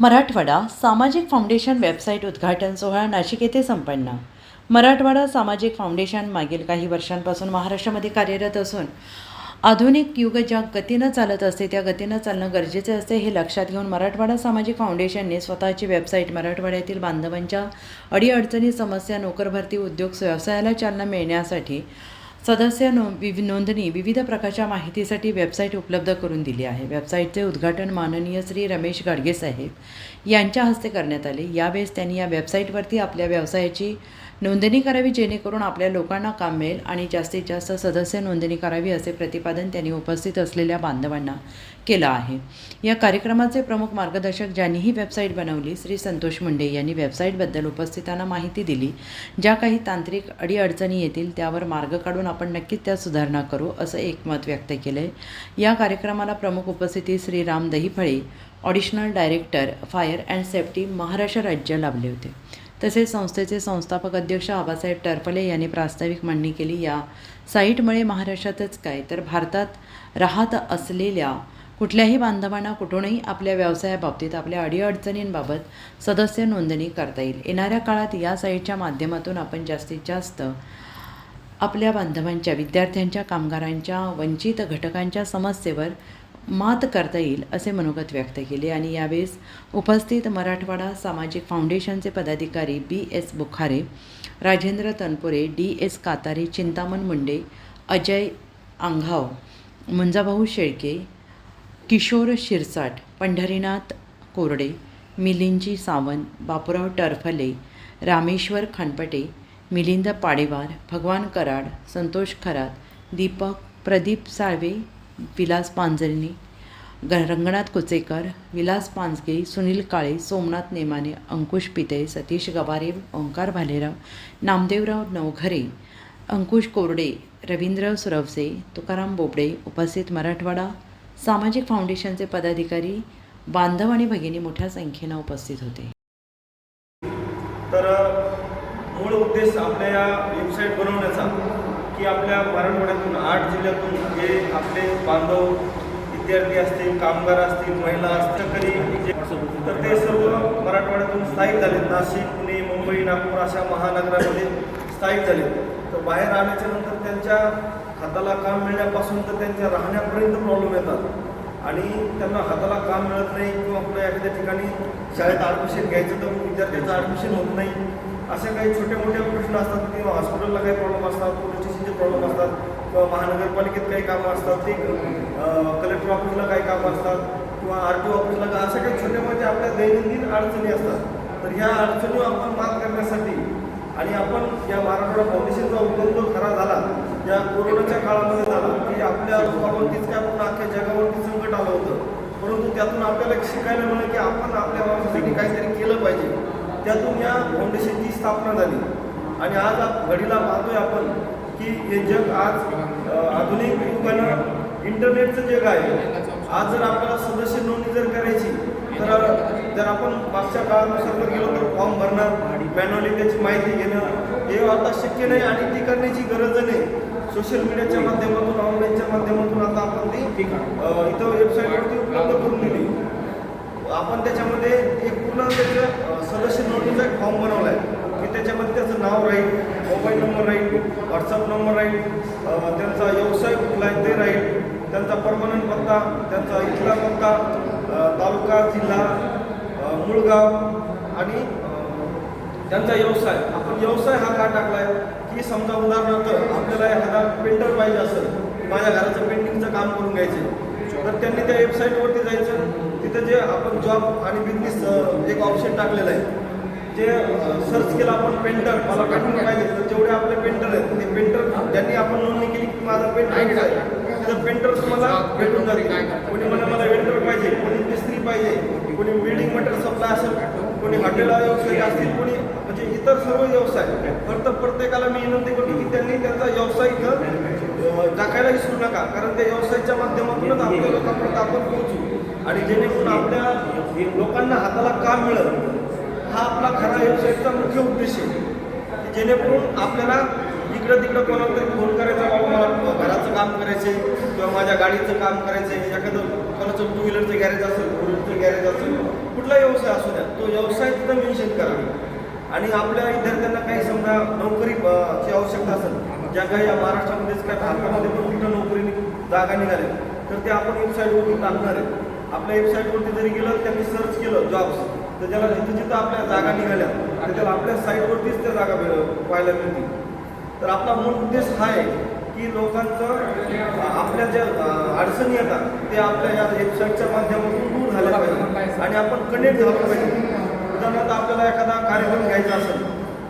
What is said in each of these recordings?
मराठवाडा सामाजिक foundation website उद्घाटन सोहळा नाशिक येथे संपन्न. मराठवाडा सामाजिक फाउंडेशन मागील काही वर्षांपासून महाराष्ट्रामध्ये कार्यरत असून आधुनिक युग ज्या गतीनं चालत असते त्या गतीनं चालणं गरजेचे असते हे लक्षात घेऊन मराठवाडा सामाजिक फाउंडेशनने स्वतःची वेबसाईट मराठवाड्यातील बांधवांच्या अडीअडचणी समस्या नोकरभरती उद्योग व्यवसायाला चालना मिळण्यासाठी सदस्य नो विवि नोंदणी विविध प्रकारच्या माहितीसाठी वेबसाईट उपलब्ध करून दिली आहे. वेबसाईटचे उद्घाटन माननीय श्री रमेश गाडगे साहेब यांच्या हस्ते करण्यात आले. यावेळेस त्यांनी या वेबसाईटवरती आपल्या व्यवसायाची नोंदणी करावी जेणेकरून आपल्या लोकांना काम मिळेल आणि जास्तीत जास्त सदस्य नोंदणी करावी असे प्रतिपादन त्यांनी उपस्थित असलेल्या बांधवांना केलं आहे. या कार्यक्रमाचे प्रमुख मार्गदर्शक ज्यांनी ही वेबसाईट बनवली श्री संतोष मुंडे यांनी वेबसाईटबद्दल उपस्थितांना माहिती दिली. ज्या काही तांत्रिक अडीअडचणी येतील त्यावर मार्ग काढून आपण नक्कीच त्या सुधारणा करू असं एक मत व्यक्त केलं आहे या कार्यक्रमाला प्रमुख उपस्थिती Shri Ram Dahiphale additional director fire and safety Maharashtra राज्य लाभले होते. तसेच संस्थेचे संस्थापक अध्यक्ष आबासाहेब टरफले यांनी प्रास्ताविक मांडणी केली. या साईटमुळे महाराष्ट्रातच काय तर भारतात राहत असलेल्या कुठल्याही बांधवांना कुठूनही आपल्या व्यवसायाबाबतीत आपल्या अडीअडचणींबाबत सदस्य नोंदणी करता येईल. येणाऱ्या काळात या साईटच्या माध्यमातून आपण जास्तीत जास्त आपल्या बांधवांच्या विद्यार्थ्यांच्या कामगारांच्या वंचित घटकांच्या समस्येवर मात करता येईल असे मनोगत व्यक्त केले आणि यावेळेस उपस्थित मराठवाडा सामाजिक फाउंडेशनचे पदाधिकारी B S Bukhare Rajendra Tanpure D S Katare Chintaman Munde Ajay Anghav Munjabhau Shelke Kishor Shirsat Pandharinath Korde Milindji Sawant Bapurao टरफले Rameshwar खानपटे Milind Padewar भगवान कराड संतोष खरात दीपक प्रदीप साळवे विलास पांजरणी ग रंगनाथ कुचेकर विलास पांजगे सुनील काळे सोमनाथ नेमाने अंकुश पिते सतीश गवारे ओंकार भालेराव नामदेवराव नवघरे अंकुश कोरडे रवींद्र सुरवसे तुकाराम बोबडे उपस्थित मराठवाडा सामाजिक फाउंडेशनचे पदाधिकारी बांधव आणि भगिनी मोठ्या संख्येनं उपस्थित होते. तर मूळ उद्देश आपल्या या वेबसाईट बनवण्याचा की आपल्या मराठवाड्यातून आठ जिल्ह्यातून जे आपले बांधव विद्यार्थी असतील कामगार असतील महिला असतील कधी तर ते सर्व मराठवाड्यातून स्थायिक झाले नाशिक पुणे मुंबई नागपूर अशा महानगरामध्ये स्थायिक झाले तर बाहेर आल्याच्यानंतर त्यांच्या हाताला काम मिळण्यापासून तर त्यांच्या राहण्यापर्यंत प्रॉब्लेम येतात. आणि त्यांना हाताला काम मिळत नाही किंवा आपल्या एखाद्या ठिकाणी शाळेत ॲडमिशन घ्यायचं तर विद्यार्थ्याचं ॲडमिशन होत नाही. असे काही छोट्या मोठ्या प्रश्न असतात किंवा हॉस्पिटलला काही प्रॉब्लेम असतात पोलीस स्टेशनचे प्रॉब्लेम असतात किंवा महानगरपालिकेत काही कामं असतात ते कलेक्टर ऑफिसला काही कामं असतात किंवा आर टी ऑफिसला का अशा काही छोट्या मोठ्या आपल्या दैनंदिन अडचणी असतात. तर ह्या अडचणी आपण मात करण्यासाठी आणि आपण या मराठवाडा फाउंडेशनचा उद्योग जो खरा झाला या कोरोनाच्या काळामध्ये झाला की आपल्या लोकांवरतीच काय पूर्ण अख्ख्या जगावरती संकट आलं होतं. परंतु त्यातून आपल्याला शिकायला मिळालं की आपण आपल्या माणसासाठी काहीतरी केलं पाहिजे. त्यातून या फाउंडेशनची स्थापना झाली. आणि आज घडीला पाहतोय आपण की हे जग आज आधुनिक युगानं इंटरनेटचं जग आहे. आज जर आपल्याला सदस्य नोंदणी जर करायची तर जर आपण मागच्या काळानुसार जर गेलो तर फॉर्म भरणं मॅन्युअली त्याची माहिती घेणं हे आता शक्य नाही आणि ती करण्याची गरज नाही. सोशल मीडियाच्या माध्यमातून ऑनलाईनच्या माध्यमातून आता आपण ती इथं वेबसाईटवरती उपलब्ध करून दिली. आपण त्याच्यामध्ये एक पूर्ण त्याचं सदस्य नोंदणीचा एक फॉर्म बनवला आहे की त्याच्यामध्ये त्याचं नाव राहील मोबाईल नंबर राहील व्हॉट्सअप नंबर राहील त्यांचा व्यवसाय कुठला आहे ते राहील त्यांचा परमनंट पत्ता त्यांचा इथला पत्ता तालुका जिल्हा अ, मुळगाव आणि त्यांचा व्यवसाय. आपण व्यवसाय हा का टाकला आहे की समजा उदाहरणार्थ आपल्याला एखादा पेंटर पाहिजे असेल माझ्या घराचं पेंटिंगचं काम करून घ्यायचं तर त्यांनी त्या वेबसाईटवरती जायचं. तिथं जे आपण जॉब आणि बिझनेस एक ऑप्शन टाकलेलं आहे. जे सर्च केलं आपण पेंटर मला पेंटर पाहिजे तर जेवढे आपले पेंटर आहेत ते पेंटर ज्यांनी आपण नोंदणी केली की माझा पेंटर आहे? तिथं पेंटर तुम्हाला भेटून जातील कोणी मला मला वेंटर पाहिजे कोणी मिस्त्री पाहिजे कोणी बिल्डिंग मटेरियल सप्लाय असेल कोणी हॉटेल व्यवसाय असतील कोणी म्हणजे इतर सर्व व्यवसाय. फक्त प्रत्येकाला मी विनंती करतो की त्यांनी त्यांचा व्यवसाय टाकायला विसरू नका. कारण त्या व्यवसायाच्या माध्यमातूनच आपल्या लोकांपर्यंत आपण पोहोचू. आणि जेणेकरून आपल्या लोकांना हाताला काम मिळेल. हा आपला खरा व्यवसायाचा मुख्य उद्देश आहे. जेणेकरून आपल्याला इकडं तिकडं कोणाला तरी फोन करायचा बाबा मला घराचं काम करायचं आहे किंवा माझ्या गाडीचं काम करायचं आहे एखादं कोणाचं टू व्हीलरचं गॅरेज असेल फोर व्हीलरचं गॅरेज असेल कुठला व्यवसाय असू द्या तो व्यवसाय तिथं मेन्शन करा. आणि आपल्या विद्यार्थ्यांना काही समजा नोकरी ची आवश्यकता असेल ज्या काही या महाराष्ट्रामध्येच काय भारतामध्ये पण कुठं नोकरी जागा निघाल्या तर ते आपण वेबसाईटवरती टाकणार आहे. आपल्या वेबसाईटवरती जरी गेलं त्यांनी सर्च केलं जॉब्स तर त्याला जिथं जिथं आपल्या जागा निघाल्या तर त्याला आपल्या साईटवरतीच त्या जागा पाहायला मिळतील. तर आपला मूळ उद्देश हा आहे की लोकांचं आपल्या ज्या अडचणी येतात ते आपल्या या वेबसाईटच्या माध्यमातून दूर झाल्या पाहिजे आणि आपण कनेक्ट झालं पाहिजे उदाहरणार्थ आपल्याला एखादा कार्यक्रम घ्यायचा असेल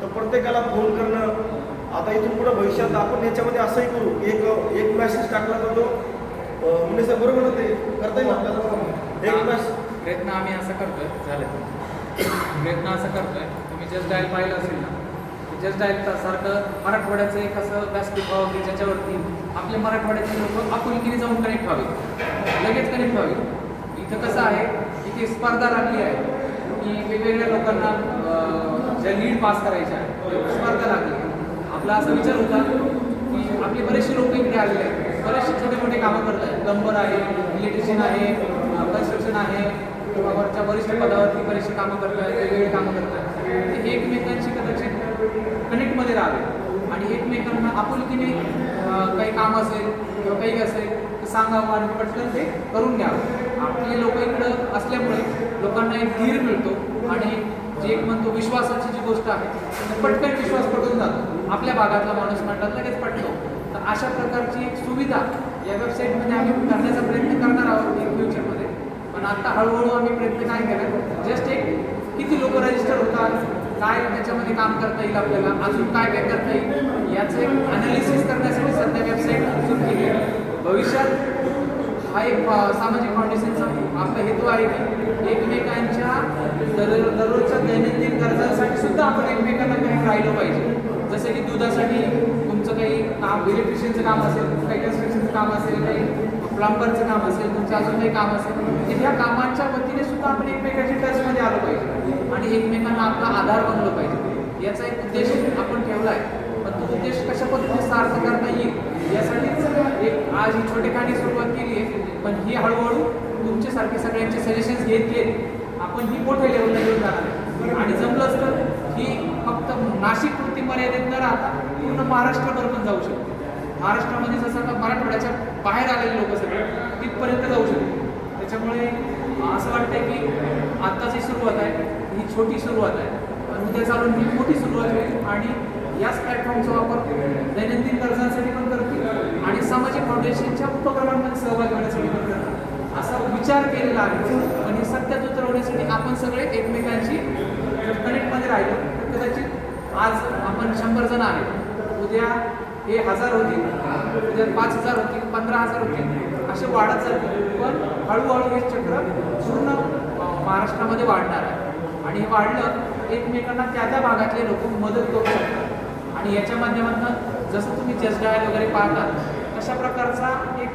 तर प्रत्येकाला फोन करणं आता इथून पुढं भविष्यात आपण याच्यामध्ये असंही करू एक एक मेसेज टाकला तर म्हणजे सर बरोबर ना ते. करता येईल आपल्याला एक मेसेज प्रयत्न आम्ही असं करतोय. झालं. प्रयत्न असं करतोय. तुम्ही जस्ट डायल पाहिलं असेल ना जस्ट डायल सारखं मराठवाड्याचं एक असं व्यासपीठ व्हावं की ज्याच्यावरती आपले मराठवाड्याचे लोक आपुलकीने जाऊन कनेक्ट व्हावे. लगेच कनेक्ट व्हावे. इथं कसं आहे इथे स्पर्धा लागली आहे. की वेगवेगळ्या लोकांना ज्या लीड पास करायच्या आहेत स्पर्धा लागली आहे. आपला असा विचार होता आपले बरेचसे लोक इकडे आलेले आहेत. बरेचसे छोटे मोठे कामं करत आहेत. प्लंबर आहे इलेक्ट्रिशियन आहे कन्स्ट्रक्शन आहे. किंवा वरच्या वरिष्ठ पदावरती बरेचसे कामं करत आहेत वेगवेगळे कामं करत आहेत. ते एकमेकांशी कदाचित कनेक्टमध्ये राहावे. आणि एकमेकांना आपुलकीने काही काम असेल किंवा काही असेल तर सांगावं आणि पटकन ते करून घ्यावं. आपले लोक इकडं असल्यामुळे लोकांना एक धीर मिळतो आणि जे एक म्हणतो विश्वासाची जी गोष्ट आहे पटकन विश्वास पटून जातो. आपल्या भागातला माणूस म्हणतात लगेच पटतो तर अशा प्रकारची एक सुविधा या वेबसाईटमध्ये आम्ही करण्याचा प्रयत्न करणार आहोत इन फ्युचरमध्ये पण आता हळूहळू आम्ही प्रयत्न काय केला. जस्ट एक किती लोक रजिस्टर होतात काय त्याच्यामध्ये काम करता येईल आपल्याला अजून काय काय करता येईल याचं एक अनालिसिस करण्यासाठी सध्या वेबसाईट सुरू केली आहे. भविष्यात हा एक सामाजिक फाउंडेशनचा आपला हेतू आहे की एकमेकांच्या दर दररोजच्या दैनंदिन गरजांसाठी सुद्धा आपण एकमेकांना काही राहिलं पाहिजे. जसं की दुधासाठी तुमचं काही काम इलेक्ट्रिशियनचं काम असेल काही कन्स्ट्रक्शनचं काम असेल काही प्लंबरचं काम असेल तुमचं अजून काही काम असेल तर ह्या कामांच्या वतीने सुद्धा आपण एकमेकांच्या टचमध्ये आलो पाहिजे. आणि एकमेकांना आपला आधार बनलो पाहिजे. याचा एक उद्देश आपण ठेवला आहे. पण तो उद्देश कशा पद्धतीने सार्थ करता येईल यासाठीच एक आज ही छोटेखानी सुरुवात केली आहे. पण ही हळूहळू तुमच्यासारखे सगळ्यांचे सजेशन्स घेत घेत आपण ही मोठ्या लेवलला घेऊन जाणार आहे. आणि जमलंच तर ही फक्त नाशिक पुरती मर्यादित न राहता पूर्ण महाराष्ट्रभर पण जाऊ शकते. महाराष्ट्रामध्ये जसं आता मराठवाड्याच्या बाहेर आलेले लोक सगळे तिथपर्यंत जाऊ शकते. त्याच्यामुळे असं वाटतंय की आत्ताची सुरुवात आहे ही छोटी सुरुवात आहे. आणि उद्या चालून ही मोठी सुरुवात होईल आणि याच प्लॅटफॉर्मचा वापर दैनंदिन गरजांसाठी पण करतील आणि सामाजिक फाउंडेशनच्या उपक्रमांमध्ये सहभागी होण्यासाठी पण करतील. असा विचार केलेला आहे. पण हे सत्यात उतरवण्यासाठी आपण सगळे एकमेकांशी कनेक्टमध्ये राहिलो. तर कदाचित आज आपण शंभर जण आहेत उद्या हे हजार होतील उद्या पाच हजार होतील पंधरा हजार होतील असे वाढत जातील पण हळूहळू हे चक्र पूर्ण महाराष्ट्रामध्ये वाढणार आहे. आणि हे वाढलं एकमेकांना त्या त्या भागातले लोक मदत करू शकतात. आणि याच्या माध्यमातून जसं तुम्ही जस्ट वगैरे पाहतात तशा प्रकारचा एक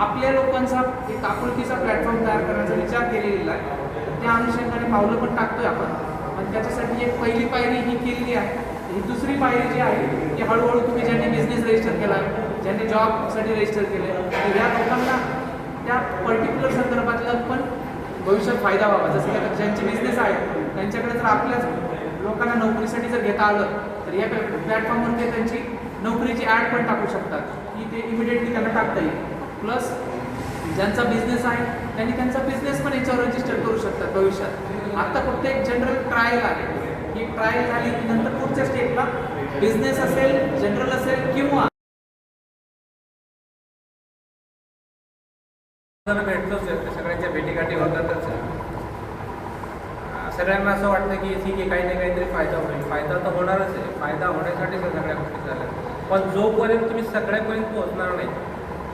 आपल्या लोकांचा एक आपुलकीचा प्लॅटफॉर्म तयार करण्याचा विचार केलेला आहे. त्या अनुषंगाने पावलं पण टाकतोय आपण. आणि त्याच्यासाठी एक पहिली पायरी ही केलेली आहे. ही दुसरी पायरी जी आहे ती हळूहळू तुम्ही ज्यांनी बिझनेस रजिस्टर केला ज्यांनी जॉबसाठी रजिस्टर केले तर या लोकांना त्या पर्टिक्युलर संदर्भातला पण भविष्यात फायदा व्हावा. जसं की ज्यांचे बिझनेस आहेत त्यांच्याकडे जर आपल्याच लोकांना नोकरीसाठी जर घेता आलं तर या प्लॅटफॉर्मवर ते त्यांची नोकरीची ॲड पण टाकू शकतात. की ते इमिडिएटली त्यांना टाकता येईल. प्लस ज्यांचा बिझनेस आहे त्यांनी त्यांचा बिझनेस पण याच्यावर रजिस्टर करू शकतात भविष्यात. आता फक्त एक जनरल ट्रायल आहे. ही ट्रायल झाली की नंतर पुढच्या स्टेपला बिझनेस असेल जनरल असेल किंवा भेटतोच सगळ्यांच्या भेटीगाठी होतातच. सगळ्यांना असं वाटतं की ठीक आहे काही ना काहीतरी फायदा होईल. फायदा तर होणारच आहे. फायदा होण्यासाठीच सगळ्या गोष्टी झाल्या. पण जोपर्यंत तुम्ही सगळ्यापर्यंत पोहोचणार नाही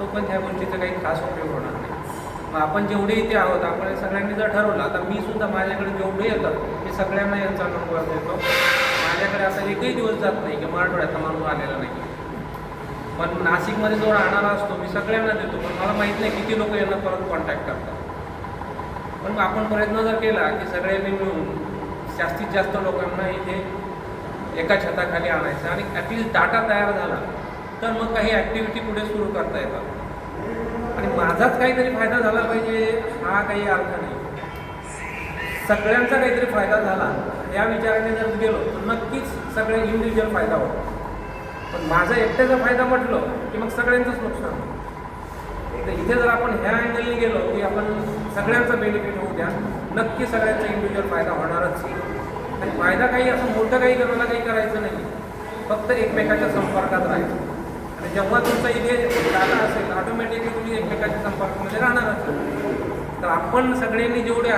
तो पण ह्या गोष्टीचा काही खास उपयोग होणार नाही. मग आपण जेवढे इथे आहोत आपण सगळ्यांनी जर ठरवलं आता मी सुद्धा माझ्याकडे जेवढे येतात मी सगळ्यांना यांचा अनुभव देतो माझ्याकडे असा एकही दिवस जात नाही की मराठवाड्याचा माणूस आलेला नाही. पण नाशिकमध्ये जो राहणारा असतो मी सगळ्यांना देतो पण मला माहीत नाही किती लोक यांना परत कॉन्टॅक्ट करतात. पण आपण प्रयत्न जर केला की सगळ्यांनी मिळून जास्तीत जास्त लोकांना इथे एका छताखाली आणायचं आणि ॲटलिस्ट डाटा तयार झाला तर मग काही ॲक्टिव्हिटी पुढे सुरू करता येतात. आणि माझाच काहीतरी फायदा झाला पाहिजे हा काही अर्थ नाही. सगळ्यांचा काहीतरी फायदा झाला या विचाराने जर गेलो तर नक्कीच सगळे इंडिव्हिज्युअल फायदा होतो पण माझा एकट्याचा फायदा म्हटलं की मग सगळ्यांचंच नुकसान होतं. तर इथे जर आपण ह्या अँगलने गेलो की आपण सगळ्यांचा बेनिफिट होऊ द्या नक्की सगळ्यांचा इंडिव्हिज्युअल फायदा होणारच. आणि फायदा काही असं मोठं काही करायला काही करायचं नाही. फक्त एकमेकाच्या संपर्कात राहायचं. आणि जेव्हा तुमचा इथे डाटा असेल ऑटोमॅटिकली तुम्ही एकमेकाच्या संपर्कामध्ये राहणारच. तर आपण सगळ्यांनी जेवढे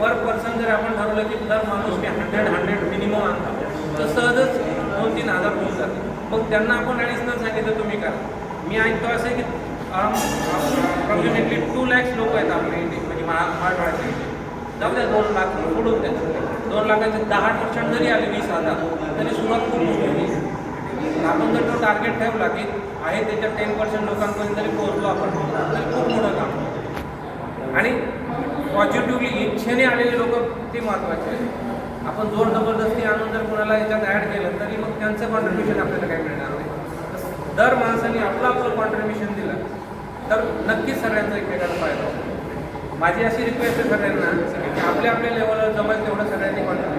पर पर्सन जर आपण ठरवलं की दर माणूस मी हंड्रेड हंड्रेड मिनिमम आणतो तर सहजच दोन तीन हजार होऊन जाते मग त्यांना आपण ॲडिशनल सांगितलं तुम्ही करा. मी ऐकतो असं की अप्रॉक्सिमेटली टू लॅक्स लोक आहेत आपल्या इथे म्हणजे मराठवाड्याच्या इथे. जाऊ द्या दोन लाख सोडून द्या. दोन लाखाचे दहा पर्सेंट जरी आले वीस हजार तरी सुरुवात खूप मोठी होईल. आपण जर तो टार्गेट ठेवला की आहे त्याच्या टेन पर्सेंट लोकांपर्यंत जरी पोहोचलो आपण. तरी खूप मोठं काम. होतं. आणि पॉझिटिव्हली इच्छेने आलेले लोक ते महत्त्वाचे आपण जोर जबरदस्ती आणून जर कोणाला याच्यात ॲड केलं तरी मग त्यांचं कॉन्ट्रीब्युशन आपल्याला काय मिळणार नाही. दर माणसाने आपलं आपलं कॉन्ट्रीब्युशन दिलं तर नक्कीच सगळ्यांचा एकमेकांना फायदा होतो. माझी अशी रिक्वेस्ट आहे सगळ्यांना की आपल्या आपल्या लेवलवर जमेल तेवढं सगळ्यांनी कॉन्ट्रीब्युशन